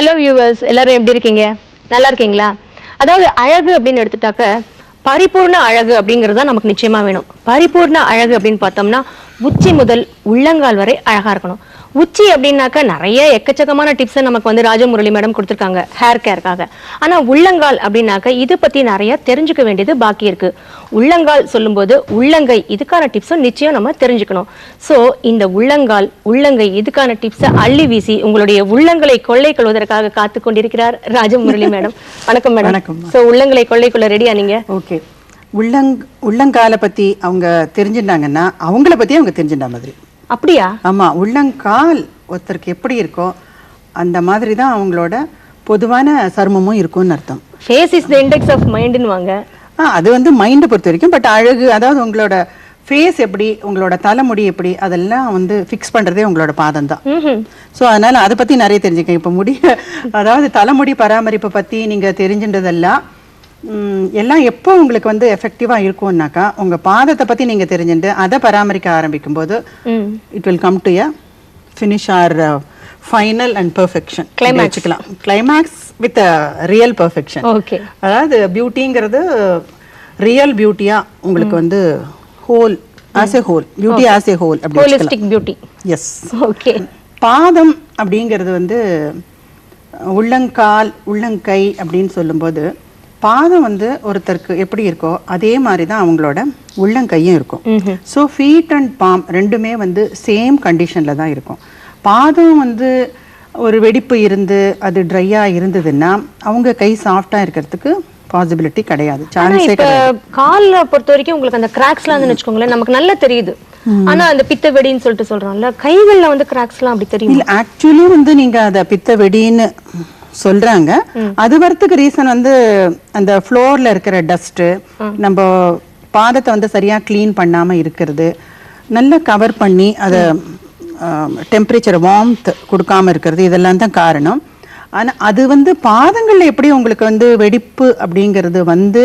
Hello viewers எல்லாரும் எப்படி இருக்கீங்க? நல்லா இருக்கீங்களா? அதாவது அழகு அப்படின்னு எடுத்துட்டாக்க பரிபூர்ண அழகு அப்படிங்கிறது தான் நமக்கு நிச்சயமா வேணும். பரிபூர்ண அழகு அப்படின்னு பார்த்தோம்னா உச்சி முதல் உள்ளங்கால் வரை அழகா இருக்கணும். உச்சி அப்படின்னாக்க நிறைய எக்கச்சக்கமான டிப்ஸை நமக்கு வந்து ராஜமுரளி மேடம் கொடுத்துருக்காங்க ஹேர் கேருக்காக ஆனா உள்ளங்கால் அப்படின்னாக்க இது பத்தி நிறைய தெரிஞ்சுக்க வேண்டியது பாக்கி இருக்கு. உள்ளங்கால் சொல்லும்போது உள்ளங்கை இதுக்கான டிப்ஸும் நிச்சயம் நம்ம தெரிஞ்சுக்கணும். சோ இந்த உள்ளங்கால் உள்ளங்கை இதுக்கான டிப்ஸை அள்ளி வீசி உங்களுடைய உள்ளங்களை கொள்ளை கொள்வதற்காக காத்து கொண்டிருக்கிறார் ராஜமுரளி மேடம் வணக்கம் மேடம் வணக்கம். சோ உள்ளங்களை கொள்ளை கொள்ள ரெடியா நீங்க? ஓகே உள்ளங் உள்ளங்கால பத்தி அவங்க தெரிஞ்சுட்டாங்கன்னா அவங்கள பத்தி அவங்க தெரிஞ்சுட்டா மாதிரி. அப்படியா? ஆமா உள்ளங்கால் ஒருத்தருக்கு எப்படி இருக்கோ அந்த மாதிரி தான் அவங்களோட பொதுவான சருமமும் இருக்கும்னு அர்த்தம். Face is the index of மைண்டுன்னு வாங்க. ஆ அது வந்து மைண்டை பொறுத்த வரைக்கும் பட் அழகு அதாவது உங்களோட ஃபேஸ் எப்படி உங்களோட தலைமுடி எப்படி அதெல்லாம் வந்து ஃபிக்ஸ் பண்றதே உங்களோட பாதம் தான். ஸோ அதனால அதை பத்தி நிறைய தெரிஞ்சுக்க இப்போ முடி அதாவது தலைமுடி பராமரிப்பை பத்தி நீங்க தெரிஞ்சின்றதெல்லாம் எல்லாம் எப்போ உங்களுக்கு வந்து எஃபெக்டிவா இருக்கும்னாக்கா உங்க பாதத்தை பத்தி நீங்க தெரிஞ்சுட்டு அதை பராமரிக்க ஆரம்பிக்கும் போது. It will come to a finish or final and perfection வச்சுக்கலாம். Climax with real perfection okay அதாவது பியூட்டிங்கிறது ரியல் பியூட்டியா உங்களுக்கு வந்து whole as a whole beauty as a whole அப்படி பியூட்டி எஸ் ஓகே பாதம் அப்படிங்கிறது வந்து உள்ளங்கால் உள்ளங்கை அப்படின்னு சொல்லும்போது பாதம் வந்து ஒருத்தருக்கு எப்படி இருக்கோ அதே மாதிரி தான் அவங்களோட உள்ளங்கையும் இருக்கும். ஸோ ஃபீட் அண்ட் பாம் ரெண்டுமே வந்து சேம் கண்டிஷனில் தான் இருக்கும். பாதம் வந்து ஒரு வெடிப்பு இருந்து அது ட்ரையாக இருந்ததுன்னா அவங்க கை சாஃப்டாக இருக்கிறதுக்கு பாசிபிலிட்டி கிடையாது. சான்ஸே இப்ப கால்ல பொறுத்த வரைக்கும் உங்களுக்கு அந்த கிராக்ஸ்லாம் வந்து வச்சுக்கோங்களேன் நமக்கு நல்லா தெரியுது. ஆனா அந்த பித்த வெடின்னு சொல்லிட்டு சொல்றோம்ல கைகள்ல வந்து கிராக்ஸ்லாம் அப்படி தெரியும்? ஆக்சுவலி வந்து நீங்க அத பித்த வெடின்னு சொல்றாங்க. அது வரத்துக்கு ரீசன் வந்து அந்த ஃப்ளோர்ல இருக்கிற டஸ்ட் நம்ம பாதத்தை வந்து சரியா க்ளீன் பண்ணாம இருக்கிறது நல்லா கவர் பண்ணி அத டெம்பரேச்சர் வார்ம்த் கொடுக்காம இருக்கிறது இதெல்லாம் தான் காரணம். ஆனா அது வந்து பாதங்கள்ல எப்படி உங்களுக்கு வந்து வெடிப்பு அப்படிங்கிறது வந்து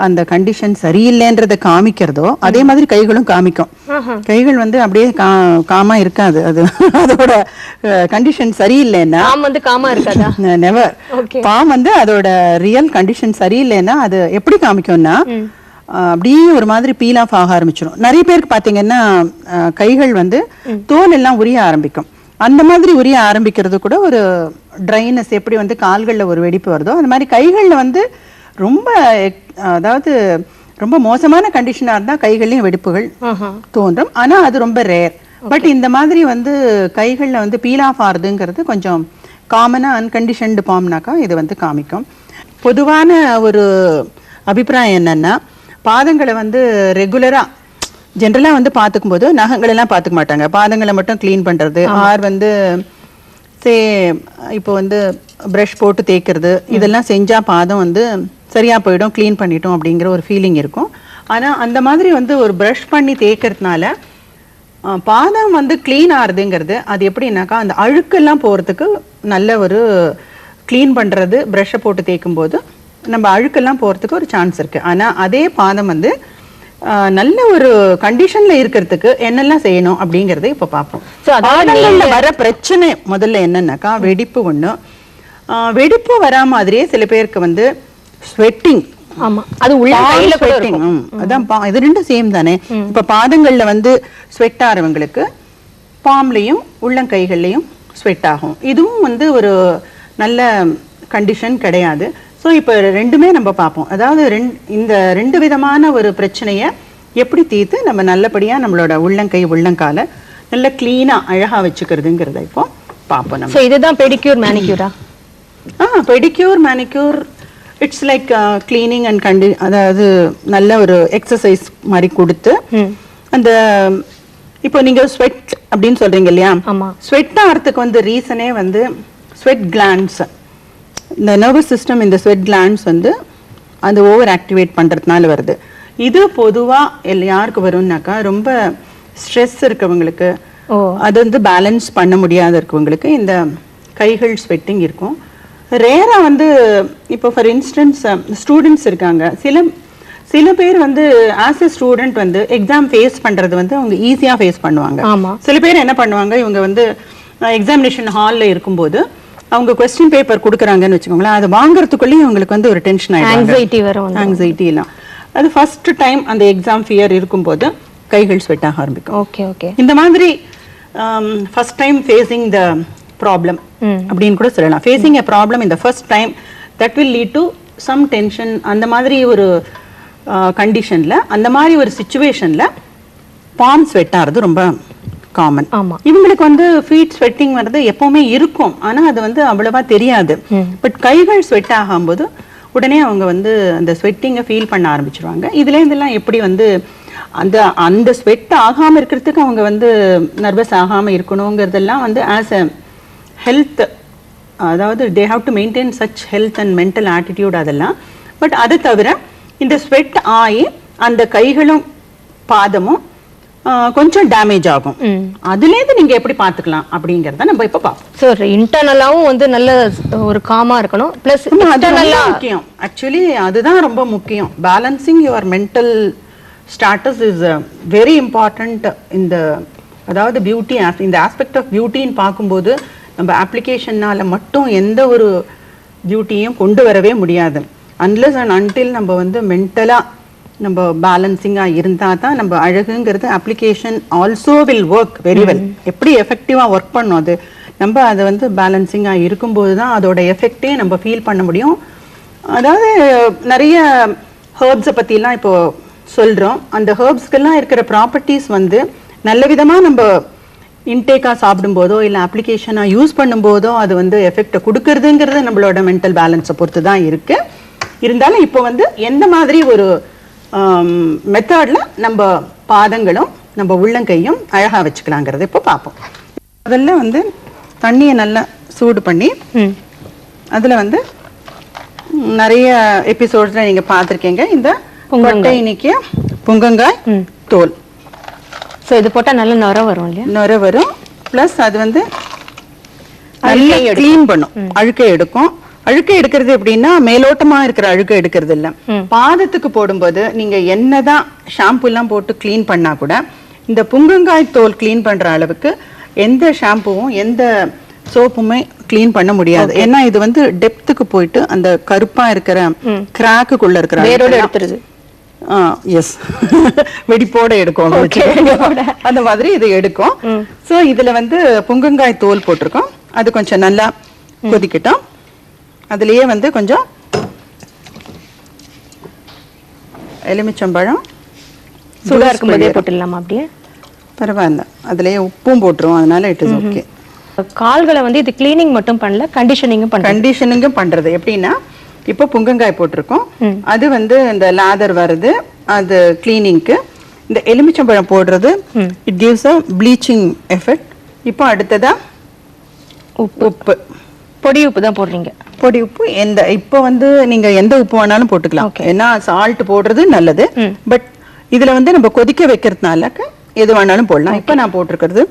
அந்த கண்டிஷன் சரியில்லைன்றத காமிக்கிறதோ அதே மாதிரி கைகளும் காமிக்கும். கைகள் வந்து அப்படியே காமா இருக்காது. அது அதோட கண்டிஷன் சரியில்லைன்னா வந்து காமா இருக்காதா? நெவர். பாம் வந்து அதோட ரியல் கண்டிஷன் சரியில்லைன்னா அது எப்படி காமிக்கும்னா அப்படியே ஒரு மாதிரி பீல் ஆஃப் ஆக ஆரம்பிச்சிடும் நிறைய பேருக்கு பாத்தீங்கன்னா அஹ், கைகள் வந்து தோல் எல்லாம் உரிய ஆரம்பிக்கும். அந்த மாதிரி உரிய ஆரம்பிக்கிறது கூட ஒரு ட்ரைனஸ் எப்படி வந்து கால்கள்ல ஒரு வெடிப்பு வருதோ அந்த மாதிரி கைகள்ல வந்து ரொம்ப அதாவது ரொம்ப மோசமான கண்டிஷனா இருந்தா கைகள்லயும் வெடிப்புகள். தோன்றும். ஆனா அது ரொம்ப ரேர் பட் இந்த மாதிரி வந்து கைகள்ல வந்து பீல் ஆஃப் ஆறுதுங்கிறது கொஞ்சம் காமனா அன்கண்டிஷன்டு பாம்னாக்கா இது வந்து காமிக்கும். பொதுவான ஒரு அபிப்பிராயம் என்னன்னா பாதங்களை வந்து ரெகுலரா ஜென்ரலா வந்து பார்த்துக்கும் போது நகங்கள் எல்லாம் பார்த்துக்க மாட்டாங்க. பாதங்களை மட்டும் க்ளீன் பண்றது ஆர் வந்து சே இப்போ வந்து ப்ரஷ் போட்டு தேய்க்கிறது இதெல்லாம் செஞ்சா பாதம் வந்து சரியா போயிடும் க்ளீன் பண்ணிட்டோம் அப்படிங்கிற ஒரு ஃபீலிங் இருக்கும். ஆனா அந்த மாதிரி வந்து ஒரு ப்ரஷ் பண்ணி தேய்க்கிறதுனால பாதம் வந்து க்ளீன் ஆகுதுங்கிறது அது எப்படின்னாக்கா அந்த அழுக்கெல்லாம் போறதுக்கு நல்ல ஒரு க்ளீன் பண்றது ப்ரஷ்ஷை போட்டு தேய்க்கும் போது நம்ம அழுக்கெல்லாம் போறதுக்கு ஒரு சான்ஸ் இருக்கு. ஆனா அதே பாதம் வந்து நல்ல ஒரு கண்டிஷன்ல இருக்கிறதுக்கு என்னெல்லாம் செய்யணும் அப்படிங்கறத இப்ப பார்ப்போம். அதாவது பாதங்கள்ல வர பிரச்சனை முதல்ல என்னன்னாக்கா வெடிப்பு ஆஹ் வெடிப்பு வரா மாதிரியே சில பேருக்கு வந்து ஸ்வெட்டிங் அது உள்ள இருக்கும். அதான் இது ரெண்டும் சேம் தானே. இப்ப பாதங்கள்ல வந்து ஸ்வெட் ஆறவங்களுக்கு பாம்லயும் உள்ளங்கைகள்லயும் ஸ்வெட் ஆகும். இதுவும் வந்து ஒரு நல்ல கண்டிஷன் கிடையாது. ஸோ இப்போ ரெண்டுமே நம்ம பார்ப்போம். அதாவது ரெண்டு இந்த ரெண்டு விதமான ஒரு பிரச்சனைய எப்படி தீர்த்து நம்ம நல்லபடியா நம்மளோட உள்ளங்கை உள்ளங்கால நல்ல கிளீனா அழகா வச்சுக்கிறதுங்கிறத இப்போ பார்ப்போம் நம்ம. சோ இதுதான் பெடிக்யூர் மேனிக்யூரா ஆ pedicure manicure it's like cleaning and கண்டி அதாவது நல்ல ஒரு எக்ஸசைஸ் மாதிரி கொடுத்து அந்த இப்போ நீங்க ஸ்வெட் அப்படின்னு சொல்றீங்க இல்லையா? ஸ்வெட் ஆகிறதுக்கு வந்து ரீசனே வந்து ஸ்வெட் கிளாண்ட்ஸ் இந்த நர்வஸ் சிஸ்டம் இந்த ஸ்வெட் கிளாண்ட்ஸ் வந்து அந்த ஓவர் ஆக்டிவேட் பண்றதுனால வருது. இது பொதுவா எல் யாருக்கு வரும்னாக்கா ரொம்ப ஸ்ட்ரெஸ் இருக்கவங்களுக்கு அது வந்து பேலன்ஸ் பண்ண முடியாத இருக்கவங்களுக்கு இந்த கைகள் ஸ்வெட்டிங் இருக்கும். ரேரா வந்து இப்போ ஃபார் இன்ஸ்டன்ஸ் ஸ்டூடெண்ட்ஸ் இருக்காங்க. சில சில பேர் வந்து ஆஸ் எ ஸ்டூடெண்ட் வந்து எக்ஸாம் ஃபேஸ் பண்றது வந்து அவங்க ஈஸியா ஃபேஸ் பண்ணுவாங்க. சில பேர் என்ன பண்ணுவாங்க இவங்க வந்து எக்ஸாமினேஷன் ஹாலில் இருக்கும்போது அவங்க கொஸ்டின் பேப்பர் கொடுக்குறாங்கன்னு வச்சுக்கோங்களேன் அது வாங்குறதுக்குள்ளேயும் அவங்களுக்கு வந்து ஒரு டென்ஷன் ஆயிடுவாங்க. ஆங்ஸைட்டி வேற வந்து ஆங்ஸைட்டி எல்லாம் அது ஃபர்ஸ்ட் டைம் அந்த எக்ஸாம் ஃபியர் இருக்கும்போது கைகள் ஸ்வெட் ஆக ஆரம்பிக்கும். ஓகே ஓகே இந்த மாதிரி first time facing the problem. அப்படின்னு கூட சொல்லலாம். ஃபேஸிங் எ ப்ராப்ளம் இந்த first time that will lead to some tension அந்த மாதிரி ஒரு கண்டிஷன்ல அந்த மாதிரி ஒரு சுச்சுவேஷன்ல பாம் ஸ்வெட் ஆகிறது ரொம்ப காமன் இவங்களுக்கு வந்து ஃபீட் ஸ்வெட்டிங் வர்றது எப்பவுமே இருக்கும். ஆனா அது வந்து அவ்வளவா தெரியாது. பட் கைகள் ஸ்வெட் ஆகும்போது உடனே அவங்க வந்து அந்த ஸ்வெட்டிங்கை ஃபீல் பண்ண ஆரம்பிச்சிருவாங்க. இதுல இருந்தெல்லாம் எப்படி வந்து அந்த அந்த ஸ்வெட் ஆகாம இருக்கிறதுக்கு அவங்க வந்து நர்வஸ் ஆகாம இருக்கணுங்கிறதெல்லாம் வந்து ஆஸ் அ ஹெல்த் அதாவது they have to maintain such health and mental attitude அதெல்லாம். பட் அதை தவிர இந்த ஸ்வெட் ஆகி அந்த கைகளும் பாதமும் கொஞ்சம் டேமேஜ் ஆகும். அதுலேருந்து நீங்க எப்படி பார்த்துக்கலாம் அப்படிங்கறத நம்ம இப்ப பார்ப்போம். ஸோ இன்டர்னலாவும் வந்து நல்ல ஒரு காமா இருக்கணும். பிளஸ் எக்ஸ்டர்னலா முக்கியம். ஆக்சுவலி அதுதான் ரொம்ப முக்கியம். Balancing your mental status is very important இந்த அதாவது பியூட்டி இந்த ஆஸ்பெக்ட் ஆஃப் பியூட்டின்னு பார்க்கும்போது நம்ம அப்ளிகேஷன்னால மட்டும் எந்த ஒரு பியூட்டியும் கொண்டு வரவே முடியாது. அன்லெஸ் அண்ட் அன்டில் நம்ம வந்து மென்டலா நம்ம பேலன்சிங்காக இருந்தால் தான் நம்ம அழகுங்கிறது application also will work very well எப்படி எஃபெக்டிவாக ஒர்க் பண்ணும் அது? நம்ம அதை வந்து பேலன்சிங்காக இருக்கும்போது தான் அதோட எஃபெக்டே நம்ம ஃபீல் பண்ண முடியும். அதாவது நிறைய ஹேர்ப்ஸை பற்றிலாம் இப்போ சொல்கிறோம் அந்த ஹேர்ப்ஸ்க்கெல்லாம் இருக்கிற ப்ராப்பர்ட்டிஸ் வந்து நல்ல விதமாக நம்ம இன்டேக்காக சாப்பிடும்போதோ இல்லை அப்ளிகேஷனாக யூஸ் பண்ணும்போதோ அது வந்து எஃபெக்டை கொடுக்கறதுங்கிறது நம்மளோட மென்டல் பேலன்ஸை பொறுத்து தான் இருக்கு. இருந்தாலும் இப்போ வந்து எந்த மாதிரி ஒரு மெத்தடில் நம்ம பாதங்களும் நம்ம உள்ளங்கையும் அழகாக வச்சுக்கலாங்கிறது இப்போ பார்ப்போம். முதல்ல வந்து தண்ணியை நல்லா சூடு பண்ணி அதில் வந்து நிறைய எபிசோட்ஸில் நீங்கள் பார்த்துருக்கீங்க. இந்த கொட்டை இன்னைக்கு புங்கங்காய் தோல். ஸோ இது போட்டா நல்ல நுர வரும் இல்லையா? நுர வரும். ப்ளஸ் அது வந்து நல்லா க்ளீன் பண்ணும். அழுக்கை எடுக்கும். அழுக்கை எடுக்கிறது எப்படின்னா மேலோட்டமா இருக்கிற அழுக்கை எடுக்கிறது இல்ல. பாதத்துக்கு போடும்போது நீங்க என்னதான் ஷாம்பு எல்லாம் போட்டு க்ளீன் பண்ணா கூட இந்த புங்கங்காய் தோல் க்ளீன் பண்ற அளவுக்கு எந்த ஷாம்புவும் எந்த சோப்புமே க்ளீன் பண்ண முடியாது. ஏன்னா இது வந்து டெப்த்துக்கு போயிட்டு அந்த கருப்பா இருக்கிற கிராக்குக்குள்ள இருக்கிற எஸ் வெடிப்போட எடுக்கும். அந்த மாதிரி இது எடுக்கும். சோ இதுல வந்து புங்கங்காய் தோல் போட்டிருக்கோம். அது கொஞ்சம் நல்லா கொதிக்கட்டும். அதுலயே வந்து கொஞ்சம் எலுமிச்சம்பழம் சூடா இருக்கும்போதே போட்டுடலாமா அப்படியே? பரவாயில்ல. அதுலயே உப்பும் போட்டுருவோம். அதனால இட் இஸ் ஓகே கால்களை வந்து இது கிளீனிங் மட்டும் பண்ணல கண்டிஷனிங்கும் கண்டிஷனிங்கும் பண்றது. எப்படின்னா இப்போ புங்கங்காய் போட்டிருக்கோம். அது வந்து இந்த லாதர் வருது அது கிளீனிங்க்கு இந்த எலுமிச்சம்பழம் போடுறது it gives a bleaching effect இப்போ அடுத்ததா உப்பு. உப்பு. பொடி உப்பு தான் போடுறீங்க. பொடி உப்பு எந்த இப்போ வந்து நீங்க எந்த உப்பு வேணாலும் போட்டுக்கலாம். ஏன்னா சால்ட் போடுறது நல்லது. பட் இதுல வந்து நம்ம கொதிக்க வைக்கிறதுனால எது வேணாலும் போடலாம். இப்போ நான் போட்டிருக்கிறது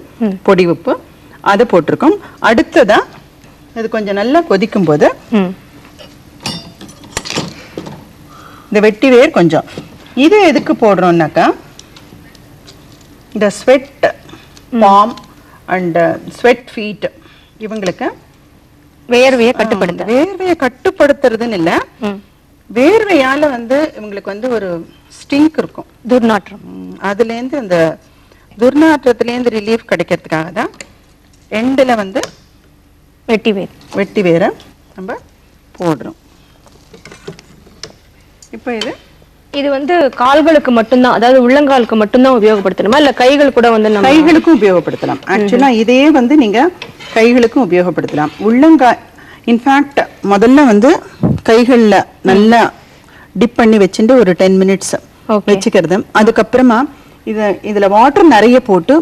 பொடி உப்பு. அதை போட்டிருக்கோம். அடுத்ததா இது கொஞ்சம் நல்லா கொதிக்கும் போது இந்த வெட்டி வேர் கொஞ்சம். இது எதுக்கு போடுறோம்னாக்கா இந்த sweat palm and sweat feet இவங்களுக்கு வேர்வையை கட்டுப்படுத்த. வேர்வையை கட்டுப்படுத்துறதுன்னு இல்ல. வேர்வையால வந்து இவங்களுக்கு வந்து ஒரு ஸ்டிங்க் இருக்கும். துர்நாற்றம். அதுலேருந்து அந்த துர்நாற்றத்துலேருந்து ரிலீஃப் கிடைக்கிறதுக்காக தான் எண்டில் வந்து வெட்டி வேர். வெட்டி வேரை நம்ம போடுறோம். இப்போ இது இது வந்து கால்களுக்கு மட்டும்தான் அதாவது உள்ளங்காலுக்கு மட்டும்தான் உபயோகப்படுத்தணுமா? இல்ல கைகள் கூட வந்து நம்ம கைகளுக்கும் உபயோகப்படுத்தலாம். ஆக்சுவலா இதே வந்து நீங்க கைகளுக்கும் உபயோகப்படுத்தலாம். உள்ளங்காய் இன்ஃபேக்ட் முதல்ல வந்து கைகள்ல நல்லா டிப் பண்ணி வச்சுட்டு ஒரு டென் மினிட்ஸ். வச்சுக்கிறது. அதுக்கப்புறமா இத இதுல வாட்டர் நிறைய போட்டு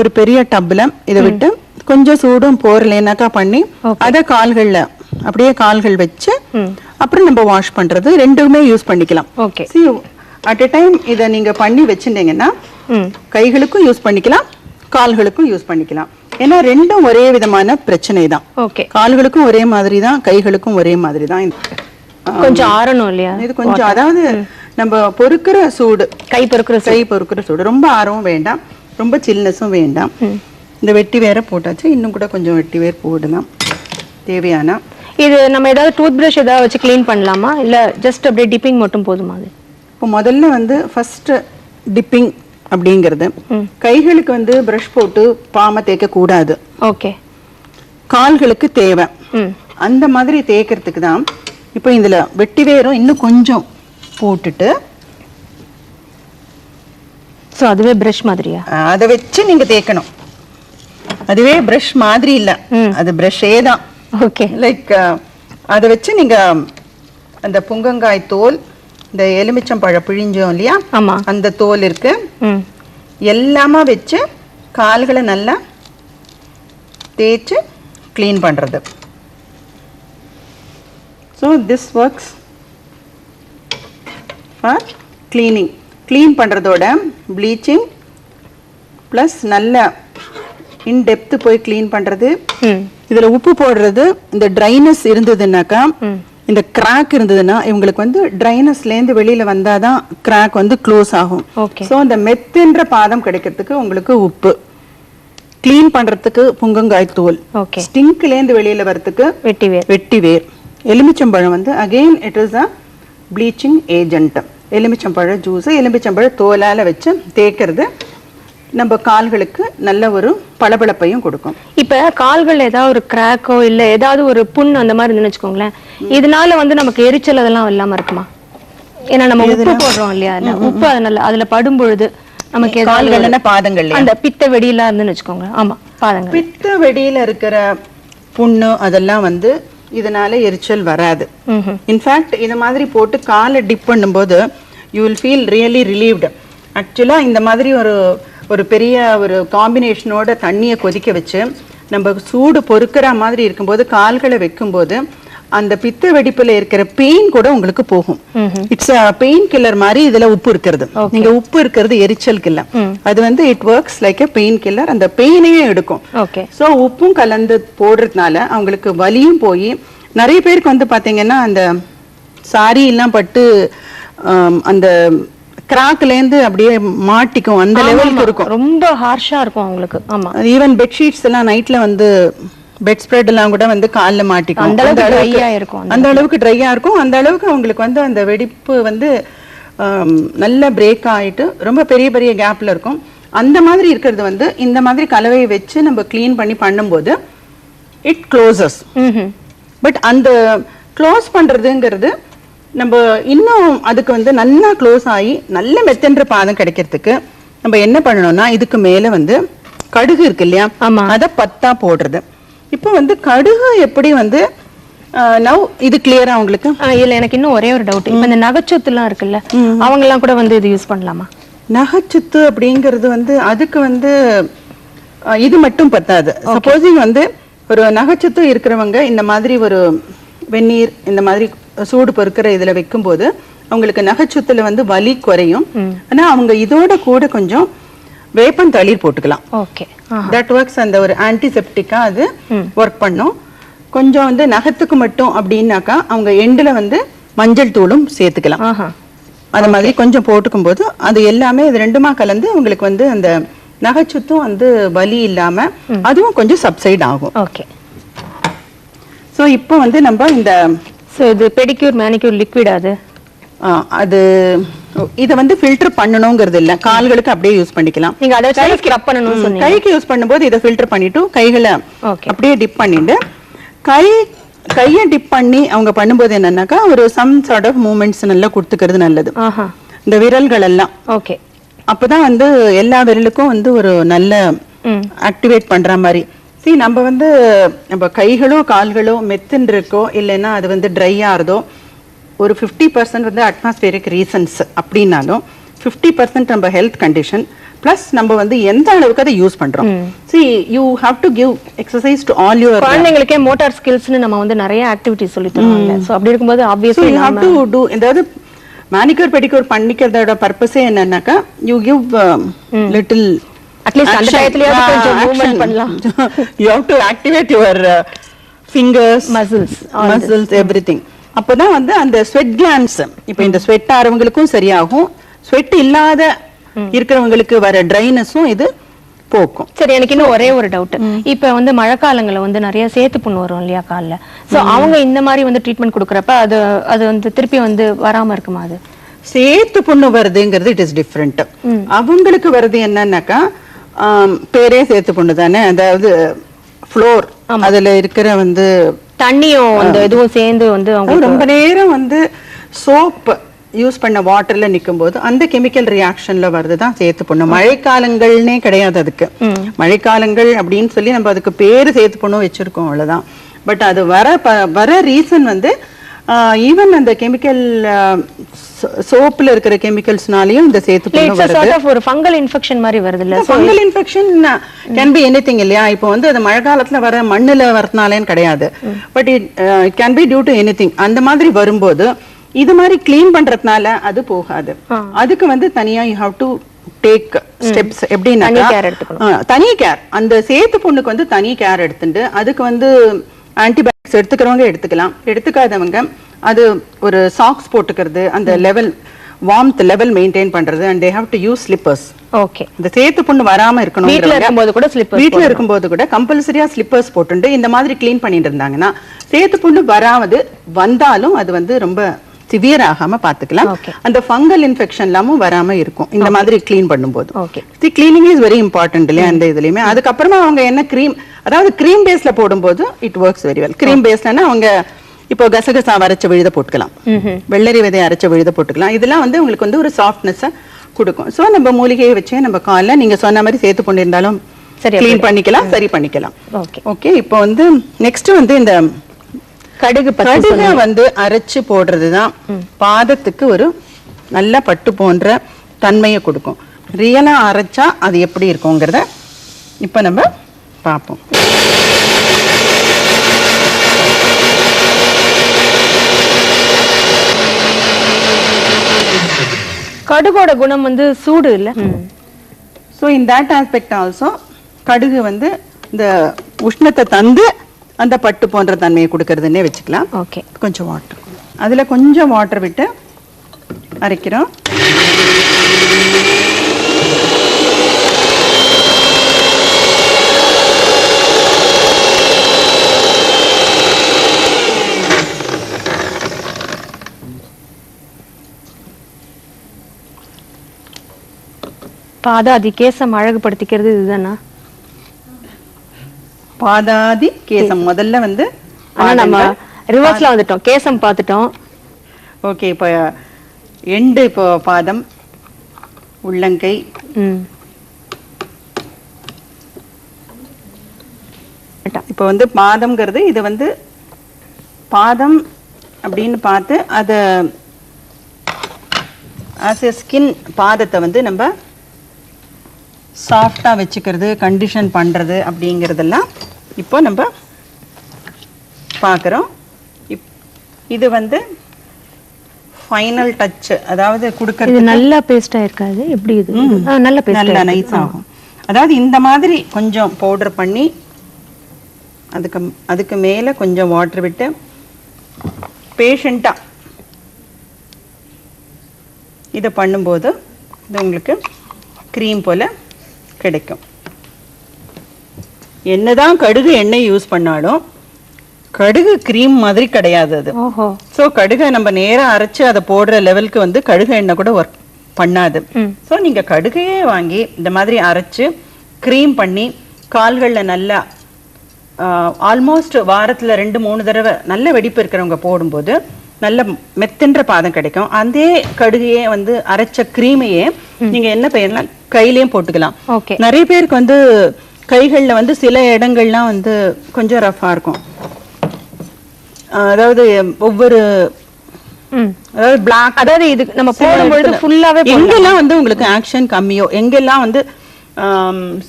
ஒரு பெரிய டப்ல இதை விட்டு கொஞ்சம் சூடும் போறலைனாக்கா பண்ணி அத கால்கள்ல அப்படியே கால்கள் வச்சு அப்புறம் நம்ம வாஷ் பண்றது ரெண்டுமே யூஸ் பண்ணிக்கலாம். ஓகே. At a டைம் இதை நீங்க பண்ணி வச்சுட்டீங்கன்னா ம். கைகளுக்கும் யூஸ் பண்ணிக்கலாம் கால்களுக்கும் யூஸ் பண்ணிக்கலாம். ஏன்னா ரெண்டும் ஒரே விதமான பிரச்சனை தான். ஓகே. கால்களுக்கும் ஒரே மாதிரி தான் கைகளுக்கும் ஒரே மாதிரி தான். கொஞ்சம் ஆறணும் இல்லையா? இது கொஞ்சம் அதாவது நம்ம பொறுக்கிற சூடு கை பொறுக்கிற கை பொறுக்கிற சூடு. ரொம்ப ஆரவும் வேண்டாம். ரொம்ப சில்னஸும் வேண்டாம். இந்த வெட்டி வேற போட்டாச்சு. இன்னும் கூட கொஞ்சம் வெட்டி வேர் போடலாம். தேவையான இது நம்ம ஏதாவது டூத் பிரஷ் ஏதாவது வச்சு க்ளீன் பண்ணலாமா? இல்ல ஜஸ்ட் அப்படியே டிப்பிங் மட்டும் போதுமா அது? இப்போ முதல்ல வந்து ஃபர்ஸ்ட் டிப்பிங் அப்படிங்கிறது. கைகளுக்கு வந்து ப்ரஷ் போட்டு பாமை தேய்க்க கூடாது. ஓகே கால்களுக்கு தேவை. அந்த மாதிரி தேய்க்கிறதுக்கு தான் இப்போ இதுல வெட்டி வேரும் இன்னும் கொஞ்சம் போட்டுட்டு ஸோ அதுவே பிரஷ் மாதிரியா? அதை வச்சு நீங்க தேய்க்கணும். அதுவே பிரஷ் மாதிரி இல்ல. அது பிரஷ்ஷே தான். ஓகே லைக் அதை வச்சு நீங்க அந்த புங்கங்காய் தோல் இந்த எலுமிச்சம்பழம் பிழிஞ்சோம் இல்லையா? ஆமா. அந்த தோல் இருக்கு. ம். எல்லாமே வச்சு கால்களை நல்லா தேய்ச்சு க்ளீன் பண்றது. So this works for cleaning clean பண்ணுறதோட ப்ளீச்சிங் ப்ளஸ் நல்ல இன்டெப்த்து போய் க்ளீன் பண்ணுறது ம். இதுல உப்பு போடுறது இந்த ட்ரைனஸ் இருந்ததுன்னாக்கா. இந்த கிராக் இருந்ததுன்னா இவங்களுக்கு வந்து ட்ரைனஸ்ல இருந்து வெளியில வந்தாதான் கிராக் வந்து க்ளோஸ் ஆகும். சோ அந்த மெத்துன்ற பாதம் கிடைக்கிறதுக்கு உங்களுக்கு உப்பு. க்ளீன் பண்றதுக்கு புங்கங்காய் தோல் ஓகே ஸ்டிங்க்ல இருந்து வெளியில வரதுக்கு வெட்டி வேர் வெட்டி வேர் எலுமிச்சம்பழம் வந்து again it is a bleaching agent எலுமிச்சம்பழ ஜூஸ் எலுமிச்சம்பழ தோலால வச்சு தேய்க்கிறது. நம்ம கால்களுக்கு நல்ல ஒரு பளபளப்பையும் கொடுக்கும். இப்ப கால்கள் ஏதாவது ஒரு கிராக்கோ இல்ல ஏதாவது ஒரு புண் அந்த மாதிரி இருந்துன்னு வச்சுக்கோங்களேன் இதனால வந்து நமக்கு எரிச்சல் அதெல்லாம் இல்லாம இருக்குமா? ஏன்னா நம்ம உப்பு போடுறோம் இல்லையா? உப்பு அதனால அதுல படும் பொழுது நமக்கு ஏதாவது கால்கள்னா பாதங்கள்ல அந்த பித்த வெடியெல்லாம் இருந்துன்னு வச்சுக்கோங்க. ஆமா பாதங்கள். பித்த வெடியில இருக்கிற புண்ணு அதெல்லாம் வந்து இதனால எரிச்சல் வராது. இன்ஃபேக்ட் இது மாதிரி போட்டு காலை டிப் பண்ணும்போது you will feel really relieved ஆக்சுவலாக இந்த மாதிரி ஒரு ஒரு பெரிய ஒரு காம்பினேஷனோட தண்ணியை கொதிக்க வச்சு நம்ம சூடு பொறுக்கிற மாதிரி இருக்கும்போது கால்களை வைக்கும்போது அந்த பித்த வெடிப்புல இருக்கிற பெயின் கூட உங்களுக்கு போகும். இட்ஸ் பெயின் கில்லர் மாதிரி இதுல உப்பு இருக்கிறது. நீங்க உப்பு இருக்கிறது எரிச்சலுக்கு இல்ல அது வந்து it works like a pain killer அந்த பெயினையே எடுக்கும். ஸோ உப்பும் கலந்து போடுறதுனால அவங்களுக்கு வலியும் போய் நிறைய பேருக்கு வந்து பாத்தீங்கன்னா அந்த சாரி எல்லாம் பட்டு அந்த கிராக்லேருந்து அப்படியே மாட்டிக்கும். அந்த லெவலுக்கு இருக்கும். ரொம்ப ஹார்ஷா இருக்கும் அவங்களுக்கு. ஆமா. ஈவன் பெட்ஷீட்ஸ் எல்லாம் நைட்ல வந்து பெட் ஸ்ப்ரெட் எல்லாம் கூட வந்து கால்ல மாட்டிக்கும். அந்த அளவுக்கு ஆ இருக்கும் அந்த அளவுக்கு ட்ரையா இருக்கும். அந்த அளவுக்கு அவங்களுக்கு வந்து அந்த வெடிப்பு வந்து நல்ல பிரேக் ஆயிட்டு ரொம்ப பெரிய பெரிய கேப்ல இருக்கும். அந்த மாதிரி இருக்கிறது வந்து இந்த மாதிரி கலவையை வச்சு நம்ம க்ளீன் பண்ணி பண்ணும்போது இட் க்ளோசஸ். பட் அந்த க்ளோஸ் பண்றதுங்கிறது நம்ம இன்னும் அதுக்கு வந்து நல்லா க்ளோஸ் ஆகி நல்ல மெத்தன்ற பாதம் கிடைக்கிறதுக்கு நம்ம என்ன பண்ணணும்னா இதுக்கு மேல வந்து கடுகு இருக்கு இல்லையா. அத பத்தா போடுறது. இப்போ வந்து கடுகு எப்படி வந்து நவ் இது கிளியரா உங்களுக்கு? இல்ல எனக்கு இன்னும் ஒரே ஒரு டவுட் இப்ப இந்த நகைச்சொத்து எல்லாம் இருக்குல்ல அவங்க எல்லாம் கூட வந்து இது யூஸ் பண்ணலாமா? நகைச்சுத்து அப்படிங்கிறது வந்து அதுக்கு வந்து இது மட்டும் பத்தாது. சப்போஸிங் வந்து ஒரு நகைச்சுத்து இருக்கிறவங்க இந்த மாதிரி ஒரு வெந்நீர் இந்த மாதிரி சூடு பொறுக்கிற இதுல வைக்கும்போது அவங்களுக்கு நகைச்சுத்துல வந்து வலி குறையும். ஆனா அவங்க இதோட கூட கொஞ்சம் வேப்பன் தளிர் போட்டுக்கலாம். ஓகே. தட் ஒர்க்ஸ் அந்த ஒரு ஆன்டிசெப்டிக்கா அது ஒர்க் பண்ணும். கொஞ்சம் வந்து நகத்துக்கு மட்டும் அப்படின்னாக்கா அவங்க எண்டுல வந்து மஞ்சள் தூளும் சேர்த்துக்கலாம். அந்த மாதிரி கொஞ்சம் போட்டுக்கும் போது அது எல்லாமே இது ரெண்டுமா கலந்து உங்களுக்கு வந்து அந்த நகைச்சுத்தும் வந்து வலி இல்லாம அதுவும் கொஞ்சம் சப்சைட் ஆகும். ஓகே. ஸோ இப்போ வந்து நம்ம இந்த சோ இது பெடிக்யூர் மேனிக்யூர் லிக்விட் அது? அது இதை வந்து ஃபில்டர் பண்ணணுங்கிறது இல்ல கால்களுக்கு அப்படியே யூஸ் பண்ணிக்கலாம். நீங்க அதை ஸ்க்ரப் பண்ணணும்னு ம், சொன்னீங்க. கைக்கு யூஸ் பண்ணும்போது இதை ஃபில்டர் பண்ணிட்டு கைகளை அப்படியே டிப் பண்ணிட்டு கை கையை டிப் பண்ணி அவங்க பண்ணும்போது என்னன்னாக்கா ஒரு சம் சார்ட் ஆஃப் மூமெண்ட்ஸ் நல்லா கொடுத்துக்கிறது நல்லது. இந்த விரல்கள் எல்லாம் ஓகே அப்பதான் வந்து எல்லா விரலுக்கும் வந்து ஒரு நல்ல ஆக்டிவேட் பண்ற மாதிரி. See நம்ம வந்து நம்ம கைகளோ கால்களோ மெத்துன்னு இருக்கோ இல்லைன்னா அது வந்து ட்ரை ஆறுதோ ஒரு ஃபிஃப்டி பர்சன்ட் வந்து அட்மாஸ்பியரிக் ரீசன்ஸ் அப்படின்னாலும் ஃபிஃப்டி பர்சன்ட் நம்ம ஹெல்த் கண்டிஷன் ப்ளஸ் நம்ம வந்து எந்த அளவுக்கு அதை யூஸ் பண்றோம். see you have to give exercise to all your குழந்தைங்களுக்கே motor ஸ்கில்ஸ்னு நம்ம வந்து நிறைய ஆக்டிவிட்டி சொல்லி தருவாங்க. சோ அப்படி இருக்கும்போது so obviously you have to do ஏதாவது மேனிக்யூர் பெடிக்யூர் பண்ணிக்கிறதோட பர்பஸே என்னன்னாக்கா யூ கிவ் லிட்டில் அட்லீஸ்ட் அந்த டயத்துலயாவது கொஞ்சம் மூவ்மெண்ட் பண்ணலாம். You have to activate your fingers muscles muscles everything அப்பதான் வந்து அந்த ஸ்வெட் கிளான்ஸ் இப்போ இந்த ஸ்வெட் ஆறவங்களுக்கும் சரியாகும். ஸ்வெட் இல்லாத இருக்கிறவங்களுக்கு வர ட்ரைனஸும் இது போக்கும். சரி எனக்கு இன்னும் ஒரே ஒரு டவுட் இப்ப வந்து மழைக்காலங்கள்ல வந்து நிறைய சேத்து புண்ணு வரும் இல்லையா கால்ல? சோ அவங்க இந்த மாதிரி வந்து ட்ரீட்மெண்ட் கொடுக்கறப்ப அது அது வந்து திருப்பி வந்து வராம இருக்குமா அது? சேத்து புண்ணு வருதுங்கிறது இட் இஸ் டிஃப்ரெண்ட் அவங்களுக்கு வருது என்னன்னாக்கா பேரே சேத்து புண்ணு தானே அதாவது ஃப்ளோர் அதுல இருக்கிற வந்து தண்ணியும் அந்த இதுவும் சேர்ந்து வந்து ரொம்ப நேரம் வந்து சோப் யூஸ் பண்ண வாட்டர்ல நிக்கும் போது அந்த கெமிக்கல் ரியாக்ஷன்ல வருதுதான் சேத்து புண்ணு மழைக்காலங்கள்னே கிடையாது அதுக்கு. மழைக்காலங்கள் அப்படின்னு சொல்லி நம்ம அதுக்கு பேரு சேத்து புண்ணும் வச்சிருக்கோம் அவ்வளவுதான். பட் அது வர வர ரீசன் வந்து ஈவன் அந்த கெமிக்கல் சோப்புல இருக்கிற கெமிக்கல்ஸ்னாலயும் இந்த சேத்து புண்ணு வருது. ஒரு ஃபங்கல் இன்ஃபெக்ஷன் மாதிரி வருது இல்ல fungal infection can be anything இல்லையா? இப்போ வந்து அது மழை காலத்துல வர மண்ணுல வரதுனாலேன்னு கிடையாது. But it can be due to anything அந்த மாதிரி வரும்போது இது மாதிரி க்ளீன் பண்றதுனால அது போகாது. அதுக்கு வந்து தனியா you have to take steps எப்படின்னா தனி கேர் அந்த சேத்து புண்ணுக்கு வந்து தனி கேர் எடுத்துட்டு அதுக்கு வந்து ஆன்டிபயோட்டிக்ஸ் எடுத்துக்கிறவங்க எடுத்துக்கலாம். எடுத்துக்காதவங்க அது ஒரு சாக்ஸ் போட்டுக்கிறது அந்த லெவல் வார்ம்த் லெவல் மெயின்டைன் பண்றது and they have to use slippers okay இந்த சேத்து புண்ணு வராம இருக்கணும் வீட்ல இருக்கும்போது கூட ஸ்லிப்பர் வீட்ல இருக்கும்போது கூட கம்பல்சரியா ஸ்லிப்பர்ஸ் போட்டுண்டு இந்த மாதிரி க்ளீன் பண்ணிட்டு இருந்தாங்கன்னா சேத்து புண்ணு வராது வந்தாலும் அது வந்து ரொம்ப சிவியர் ஆகாம பாத்துக்கலாம். அந்த ஃபங்கல் இன்ஃபெக்ஷன் எல்லாமும் வராம இருக்கும். இந்த மாதிரி க்ளீன் பண்ணும்போது. The cleaning is very important இல்லையா அந்த இதுலயுமே? அதுக்கப்புறமா அவங்க என்ன க்ரீம் அதாவது க்ரீம் பேஸ்ல போடும்போது it works very well cream பேஸ்லன்னா அவங்க இப்போ கசகசா வரைச்ச விழுத போட்டுக்கலாம். வெள்ளரி விதை அரைச்ச விழுத போட்டுக்கலாம். இதெல்லாம் வந்து உங்களுக்கு வந்து ஒரு சாஃப்ட்னஸ் கொடுக்கும். சோ நம்ம மூலிகையை வச்சே நம்ம காலைல நீங்க சொன்ன மாதிரி சேர்த்து கொண்டு இருந்தாலும் சரி, க்ளீன் பண்ணிக்கலாம் சரி பண்ணிக்கலாம். ஓகே இப்போ வந்து நெக்ஸ்ட் வந்து இந்த கடுகு கடுகை வந்து அரைச்சு போடுறதுதான் பாதத்துக்கு ஒரு நல்ல பட்டு போன்ற தன்மையை கொடுக்கும். ரியலா அரைச்சா அது எப்படி இருக்குங்கிறத இப்ப நம்ம பார்ப்போம். கடுகோட குணம் வந்து சூடு இல்ல? So in that aspect also கடுகு வந்து இந்த உஷ்ணத்தை தந்து அந்த பட்டு போன்ற தன்மையை கொடுக்கறதுன்னே வச்சுக்கலாம். ஓகே. கொஞ்சம் வாட்டர் அதுல கொஞ்சம் வாட்டர் விட்டு அரைக்கிறோம். பாதாதி கேசம் அழகுபடுத்திக்கிறது இதுதானா? பாதாதி கேசம். முதல்ல வந்து ஆனா நம்ம ரிவர்ஸ்ல வந்துட்டோம். கேசம் பார்த்துட்டோம். ஓகே இப்போ எண்டு இப்போ பாதம் உள்ளங்கை. இப்போ வந்து பாதம்ங்கிறது இது வந்து பாதம் அப்படின்னு பார்த்து அதை ஆஸ் எ ஸ்கின் பாதத்தை வந்து நம்ம சாஃப்டாக வச்சுக்கிறது கண்டிஷன் பண்ணுறது அப்படிங்கிறதெல்லாம் இப்போ நம்ம பார்க்குறோம். இப் இது வந்து ஃபைனல் டச் அதாவது கொடுக்கறது நல்லா பேஸ்டா இருக்காது எப்படி இது? நல்ல பேஸ்ட் நல்ல நைஸ் ஆகும். அதாவது இந்த மாதிரி கொஞ்சம் பவுடர் பண்ணி அதுக்கு அதுக்கு மேல கொஞ்சம் வாட்டர் விட்டு பேஷண்டா இதை பண்ணும்போது இது உங்களுக்கு க்ரீம் போல கிடைக்கும். என்னதான் கடுகு எண்ணெய் யூஸ் பண்ணாலும் கடுகு க்ரீம் மாதிரி கிடையாது அது. ஸோ கடுகை நம்ம நேரா அரைச்சு அதை போடுற லெவலுக்கு வந்து கடுகு எண்ணெய் கூட ஒர்க் பண்ணாது. ஸோ நீங்க கடுகையே வாங்கி இந்த மாதிரி அரைச்சு க்ரீம் பண்ணி கால்கள்ல நல்லா ஆல்மோஸ்ட் வாரத்துல ரெண்டு மூணு தடவை நல்ல வெடிப்பு இருக்கிறவங்க போடும்போது நல்ல மெத்தன்ற பாதம் கிடைக்கும். அதே கடுகையே வந்து அரைச்ச க்ரீமையே நீங்க என்ன செய்யலாம் கையிலயும் போட்டுக்கலாம். நிறைய பேருக்கு வந்து கைகள்ல வந்து சில இடங்கள்லாம் வந்து கொஞ்சம் ரஃபா இருக்கும். அதாவது ஒவ்வொரு அதாவது பிளாக் அதாவது இது நம்ம போடும்பொழுது ஃபுல்லாவே எங்கெல்லாம் வந்து உங்களுக்கு ஆக்ஷன் கம்மியோ எங்கெல்லாம் வந்து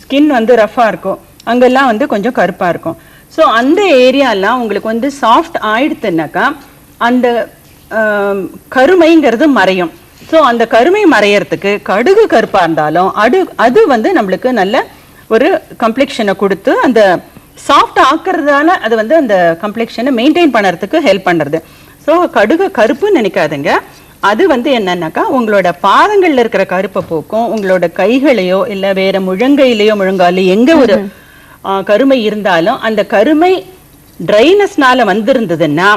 ஸ்கின் வந்து ரஃபா இருக்கும் அங்கெல்லாம் வந்து கொஞ்சம் கருப்பா இருக்கும். ஸோ அந்த ஏரியாலாம் உங்களுக்கு வந்து சாஃப்ட் ஆயிடுத்துனாக்கா அந்த கருமைங்கிறது மறையும். ஸோ அந்த கருமை மறையறதுக்கு கடுகு கருப்பா இருந்தாலும் அடு அது வந்து நம்மளுக்கு நல்ல ஒரு கம்ப்ளெக்ஷனை கொடுத்து அந்த சாஃப்ட் ஆக்குறதால அது வந்து அந்த கம்ப்ளெக்ஷனை மெயின்டைன் பண்ணுறதுக்கு ஹெல்ப் பண்ணுறது ஸோ கடுகு கருப்புன்னு நினைக்காதீங்க. அது வந்து என்னன்னாக்கா உங்களோட பாதங்கள்ல இருக்கிற கருப்பை போக்கும் உங்களோட கைகளையோ இல்ல வேற முழங்கையிலயோ முழங்காலையோ எங்க ஒரு கருமை இருந்தாலும் அந்த கருமை ட்ரைனஸ்னால வந்திருந்ததுன்னா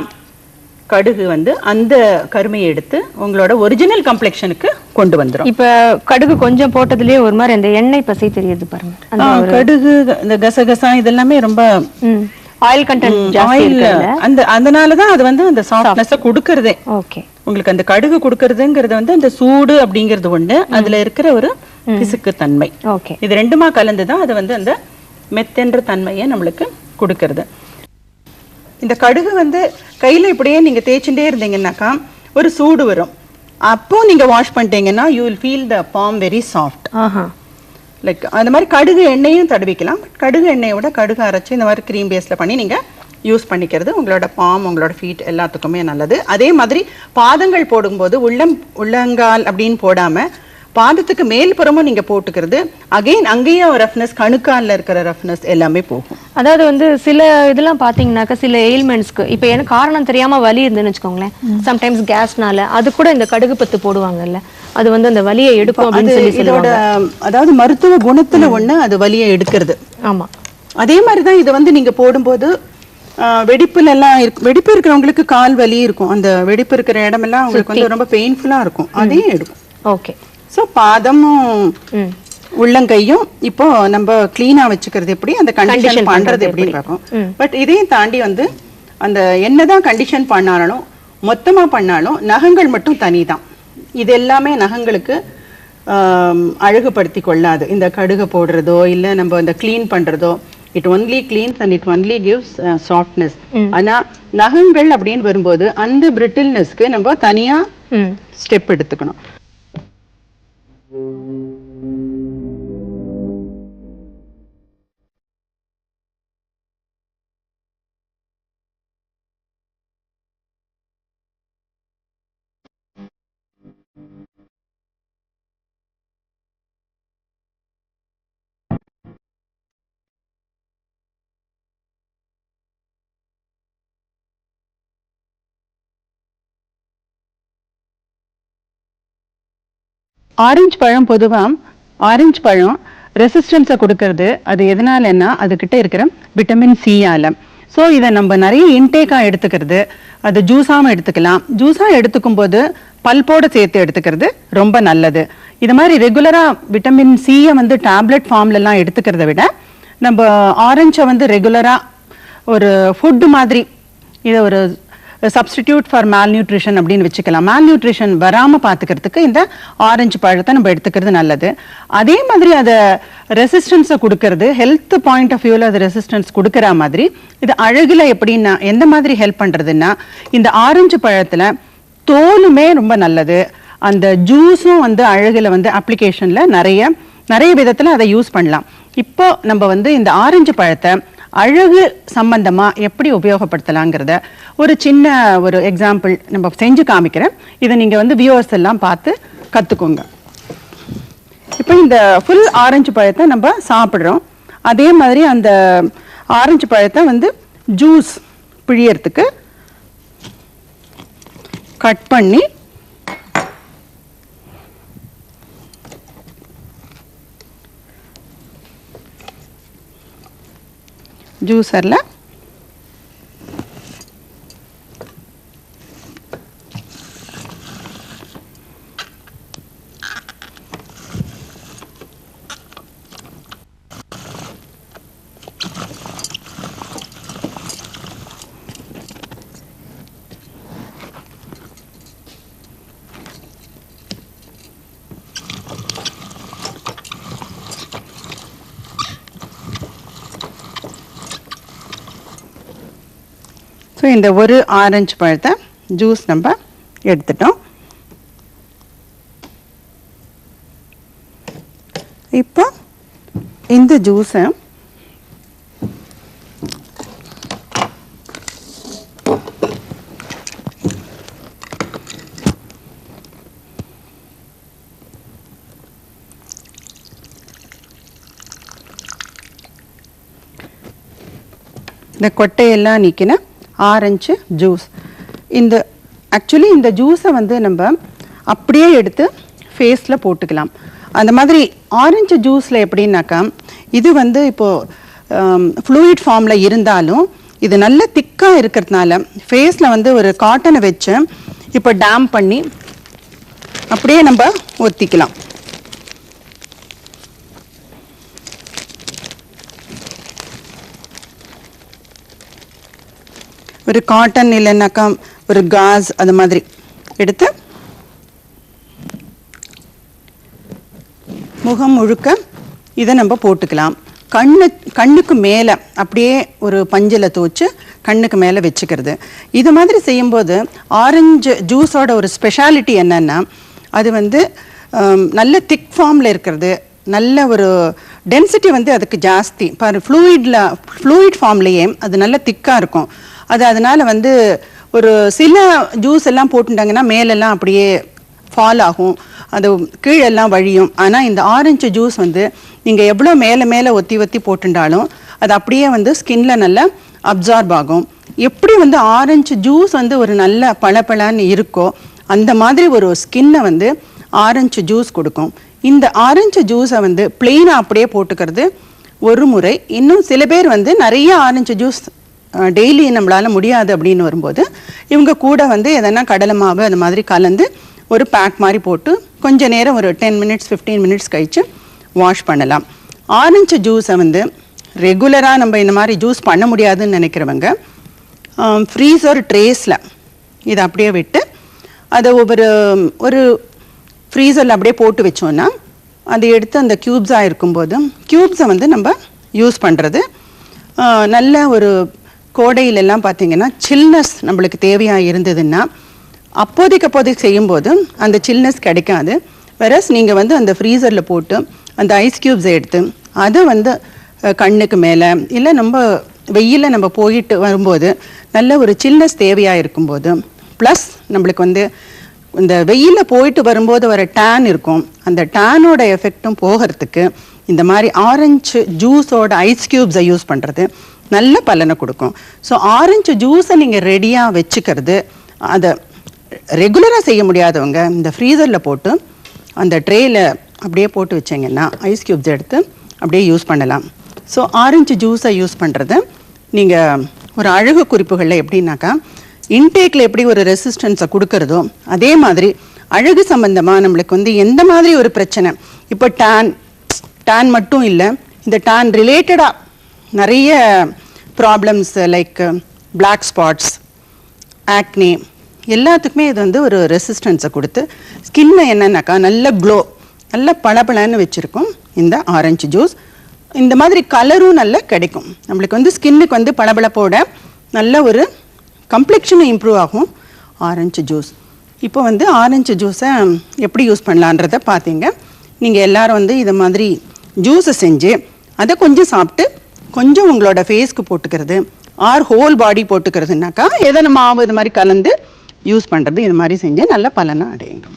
கடுகு வந்து அந்த கருமையை எடுத்து உங்களோட ஒரிஜினல் கம்ப்ளெக்ஷனுக்கு கொண்டு வந்துரும். இப்ப கடுகு கொஞ்சம் போட்டதுலயே ஒரு மாதிரி அந்த எண்ணெய் பசை தெரியுது பாருங்க. கடுகு இந்த கசகசா இதெல்லாமே ரொம்ப ஆயில் கண்டென்ட் ஆயில் அந்த அதனாலதான் அது வந்து அந்த சாஃப்ட்னஸ் கொடுக்கறதே. ஓகே உங்களுக்கு அந்த கடுகு கொடுக்கறதுங்கிறது வந்து அந்த சூடு அப்படிங்கிறது ஒண்ணு அதுல இருக்கிற ஒரு பிசுக்கு தன்மை. ஓகே இது ரெண்டுமா கலந்துதான் அது வந்து அந்த மெத்தென்ற தன்மையை நம்மளுக்கு கொடுக்கறது. இந்த கடுகு வந்து கையில இப்படியே நீங்க தேய்ச்சுட்டே இருந்தீங்கன்னாக்கா ஒரு சூடு வரும். அப்போ நீங்க வாஷ் பண்ணிட்டீங்கன்னா you will feel the palm very soft Aha. Like அந்த மாதிரி கடுகு எண்ணெயும் தடவிக்கலாம். பட் கடுகு எண்ணெயை விட கடுகு அரைச்சு இந்த மாதிரி க்ரீம் பேஸில் பண்ணி நீங்கள் யூஸ் பண்ணிக்கிறது உங்களோட பாம் உங்களோட ஃபீட் எல்லாத்துக்குமே நல்லது. அதே மாதிரி பாதங்கள் போடும்போது உள்ளம் உள்ளங்கால் அப்படின்னு போடாமல் பாதத்துக்கு மேல் புறமும் நீங்கள் போட்டுக்கிறது. அகைன் அங்கேயும் ரஃப்னஸ் கணுக்காலில் இருக்கிற ரஃப்னஸ் எல்லாமே போகும். அதாவது வந்து சில இதெல்லாம் பாத்தீங்கன்னாக்கா சில எயில்மெண்ட்ஸ்க்கு இப்ப எனக்கு காரணம் தெரியாம வலி இருந்துன்னு வச்சுக்கோங்களேன். சம்டைம்ஸ் கேஸ்னால அது கூட இந்த கடுகு பத்து போடுவாங்கல்ல. அது வந்து அந்த வலியை எடுக்கும் அப்படின்னு சொல்லி இதோட அதாவது மருத்துவ குணத்துல ஒண்ணு அது வலியை எடுக்கிறது. ஆமா. அதே மாதிரி தான் இதை வந்து நீங்க போடும்போது வெடிப்புல எல்லாம் இருக்கு வெடிப்பு இருக்கிறவங்களுக்கு கால் வலி இருக்கும். அந்த வெடிப்பு இருக்கிற இடமெல்லாம் அவங்களுக்கு வந்து ரொம்ப பெயின்ஃபுல்லா இருக்கும். அதையும் எடுக்கும். ஓகே. ஸோ பாதமும் உள்ளங்கையும் இப்போ நம்ம கிளீனா வச்சுக்கிறது எப்படி? அந்த கண்டிஷன் பண்றது எப்படின்னு பார்ப்போம். பட் இதையும் தாண்டி வந்து அந்த என்னதான் கண்டிஷன் பண்ணாலும் மொத்தமா பண்ணாலும் நகங்கள் மட்டும் தனிதான். இது எல்லாமே நகங்களுக்கு அழகுபடுத்தி கொள்ளாது. இந்த கடுகு போடுறதோ இல்ல நம்ம இந்த க்ளீன் பண்றதோ it only cleans and it only gives softness ஆனா நகங்கள் அப்படின்னு வரும்போது அந்த பிரிட்டில்னஸ்க்கு நம்ம தனியா ஸ்டெப் எடுத்துக்கணும். Thank you. ஆரஞ்சு பழம் பொதுவாக ஆரஞ்சு பழம் ரெசிஸ்டன்ஸை கொடுக்கறது. அது எதனாலன்னா அதுக்கிட்ட இருக்கிற விட்டமின் சியால் ஸோ இதை நம்ம நிறைய இன்டேக்காக எடுத்துக்கிறது. அது ஜூஸாகவும் எடுத்துக்கலாம். ஜூஸாக எடுத்துக்கும் போது பல்போடு சேர்த்து எடுத்துக்கிறது ரொம்ப நல்லது. இது மாதிரி ரெகுலராக விட்டமின் சியை வந்து டேப்லெட் ஃபார்ம்லலாம் எடுத்துக்கிறத விட நம்ம ஆரஞ்சை வந்து ரெகுலராக ஒரு ஃபுட்டு மாதிரி இதை ஒரு சப்ஸ்டிடியூட் ஃபார் மேல் நியூட்ரிஷன் அப்படின்னு வச்சுக்கலாம். மேல் நியூட்ரிஷன் வராமல் பார்த்துக்கிறதுக்கு இந்த ஆரஞ்சு பழத்தை நம்ம எடுத்துக்கிறது நல்லது. அதே மாதிரி அதை ரெசிஸ்டன்ஸை கொடுக்கறது ஹெல்த் பாயிண்ட் ஆஃப் வியூவில் அது ரெசிஸ்டன்ஸ் கொடுக்குற மாதிரி இது அழகில் எப்படின்னா எந்த மாதிரி ஹெல்ப் பண்ணுறதுன்னா இந்த ஆரஞ்சு பழத்தில் தோலுமே ரொம்ப நல்லது. அந்த ஜூஸும் வந்து அழகில் வந்து அப்ளிகேஷனில் நிறைய நிறைய விதத்தில் அதை யூஸ் பண்ணலாம். இப்போ நம்ம வந்து இந்த ஆரஞ்சு பழத்தை அழகு சம்பந்தமாக எப்படி உபயோகப்படுத்தலாங்கிறத ஒரு சின்ன ஒரு எக்ஸாம்பிள் நம்ம செஞ்சு காமிக்கிறேன். இதை நீங்கள் வந்து வியூவர்ஸ் எல்லாம் பார்த்து கற்றுக்கோங்க இப்போ இந்த ஃபுல் ஆரஞ்சு பழத்தை நம்ம சாப்பிட்றோம். அதே மாதிரி அந்த ஆரஞ்சு பழத்தை வந்து ஜூஸ் பிழியறதுக்கு கட் பண்ணி జ్యూసర్లో? இந்த ஒரு ஆரஞ்சு பழத்தை ஜூஸ் நம்ம எடுத்துட்டோம். இப்போ இந்த ஜூஸை இந்த கொட்டையெல்லாம் நீக்கினா ஆரஞ்சு ஜூஸ். இந்த ஆக்சுவலி இந்த ஜூஸை வந்து நம்ம அப்படியே எடுத்து ஃபேஸில் போட்டுக்கலாம். அந்த மாதிரி ஆரஞ்சு ஜூஸில் எப்படின்னாக்கா இது வந்து இப்போது ஃப்ளூயிட் ஃபார்மில் இருந்தாலும் இது நல்ல திக்காக இருக்கிறதுனால ஃபேஸில் வந்து ஒரு காட்டனை வச்சு இப்போ டேம் பண்ணி அப்படியே நம்ம ஒத்திக்கலாம் ஒரு காட்டன் இல்லைன்னாக்கா ஒரு காஸ் அது மாதிரி எடுத்து முகம் முழுக்க இதை நம்ம போட்டுக்கலாம். கண்ணு கண்ணுக்கு மேலே அப்படியே ஒரு பஞ்சில் தோச்சு கண்ணுக்கு மேலே வச்சுக்கிறது. இது மாதிரி செய்யும்போது ஆரஞ்சு ஜூஸோட ஒரு ஸ்பெஷாலிட்டி என்னென்னா அது வந்து நல்ல திக் ஃபார்மில் இருக்கிறது. நல்ல ஒரு டென்சிட்டி வந்து அதுக்கு ஜாஸ்தி. பாரு ஃப்ளூயிடில் ஃப்ளூயிட் ஃபார்ம்லேயே அது நல்ல திக்காக இருக்கும். அது அதனால வந்து ஒரு சில ஜூஸ் எல்லாம் போட்டுட்டாங்கன்னா மேலெல்லாம் அப்படியே ஃபால் ஆகும். அது கீழெல்லாம் வழியும். ஆனால் இந்த ஆரஞ்சு ஜூஸ் வந்து நீங்கள் எவ்வளோ மேலே மேலே ஒத்தி ஒத்தி போட்டுட்டாலும் அது அப்படியே வந்து ஸ்கின்ல நல்லா அப்சார்ப் ஆகும். எப்படி வந்து ஆரஞ்சு ஜூஸ் வந்து ஒரு நல்ல பளபளன்னு இருக்கோ அந்த மாதிரி ஒரு ஸ்கின்னை வந்து ஆரஞ்சு ஜூஸ் கொடுக்கும். இந்த ஆரஞ்சு ஜூஸை வந்து பிளெயினாக அப்படியே போட்டுக்கிறது ஒரு முறை. இன்னும் சில பேர் வந்து நிறைய ஆரஞ்சு ஜூஸ் டெய்லி நம்மளால் முடியாது அப்படின்னு வரும்போது இவங்க கூட வந்து எதனா கடலை மாவு அந்த மாதிரி கலந்து ஒரு பேக் மாதிரி போட்டு கொஞ்சம் நேரம் ஒரு டென் மினிட்ஸ் ஃபிஃப்டீன் மினிட்ஸ் கழித்து வாஷ் பண்ணலாம். ஆரஞ்சு ஜூஸை வந்து ரெகுலராக நம்ம இந்த மாதிரி ஜூஸ் பண்ண முடியாதுன்னு நினைக்கிறவங்க ஃப்ரீசர் ட்ரேஸில் இதை அப்படியே விட்டு அதை ஒவ்வொரு ஒரு ஃப்ரீசரில் அப்படியே போட்டு வச்சோன்னா அதை எடுத்து அந்த க்யூப்ஸாக இருக்கும்போது க்யூப்ஸை வந்து நம்ம யூஸ் பண்ணுறது நல்ல ஒரு கோடையிலெல்லாம் பார்த்தீங்கன்னா சில்னஸ் நம்மளுக்கு தேவையாக இருந்ததுன்னா அப்போதைக்கு அப்போதைக்கு செய்யும்போது அந்த சில்னஸ் கிடைக்காது. வெரஸ் நீங்கள் வந்து அந்த ஃப்ரீசரில் போட்டு அந்த ஐஸ் க்யூப்ஸை எடுத்து அதை வந்து கண்ணுக்கு மேலே இல்லை நம்ம வெயிலில் நம்ம போயிட்டு வரும்போது நல்ல ஒரு சில்னஸ் தேவையாக இருக்கும்போது ப்ளஸ் நம்மளுக்கு வந்து இந்த வெயிலில் போயிட்டு வரும்போது வர டேன் இருக்கும். அந்த டேனோட எஃபெக்ட்டும் போகிறதுக்கு இந்த மாதிரி ஆரஞ்சு ஜூஸோட ஐஸ் க்யூப்ஸை யூஸ் பண்ணுறது நல்ல பலனை கொடுக்கும். ஸோ ஆரஞ்சு ஜூஸை நீங்கள் ரெடியாக வச்சுக்கிறது அதை ரெகுலராக செய்ய முடியாதவங்க இந்த ஃப்ரீசரில் போட்டு அந்த ட்ரேயில் அப்படியே போட்டு வச்சிங்கன்னா ஐஸ் க்யூப்ஸ் எடுத்து அப்படியே யூஸ் பண்ணலாம். ஸோ ஆரஞ்சு ஜூஸை யூஸ் பண்ணுறது நீங்கள் ஒரு அழகு குறிப்புகளில் எப்படின்னாக்கா இன்டேக்கில் எப்படி ஒரு ரெசிஸ்டன்ஸை கொடுக்கறதோ அதே மாதிரி அழகு சம்பந்தமாக நம்மளுக்கு வந்து எந்த மாதிரி ஒரு பிரச்சனை? இப்போ டேன் டேன் மட்டும் இல்லை இந்த டேன் ரிலேட்டடாக நிறைய problems like black spots acne எல்லாத்துக்குமே இது வந்து ஒரு ரெசிஸ்டன்ஸை கொடுத்து ஸ்கின்னை என்னென்னாக்கா நல்ல க்ளோ நல்ல பளபளன்னு வச்சுருக்கும் இந்த ஆரஞ்சு ஜூஸ் இந்த மாதிரி கலரும் நல்லா கிடைக்கும். நம்மளுக்கு வந்து ஸ்கின்னுக்கு வந்து பளபளப்போட நல்ல ஒரு கம்ப்ளெக்ஷனும் இம்ப்ரூவ் ஆகும் ஆரஞ்சு ஜூஸ் இப்போ வந்து ஆரஞ்சு ஜூஸை எப்படி யூஸ் பண்ணலான்றதை பார்த்தீங்க. நீங்கள் எல்லாரும் வந்து இதை மாதிரி ஜூஸை செஞ்சு அதை கொஞ்சம் சாப்பிட்டு கொஞ்சம் உங்களோட ஃபேஸ்க்கு போட்டுக்கிறது ஆர் ஹோல் பாடி போட்டுக்கிறதுனாக்கா எதை மாவு இது மாதிரி கலந்து யூஸ் பண்ணுறது இது மாதிரி செஞ்சு நல்ல பலனை அடையுங்க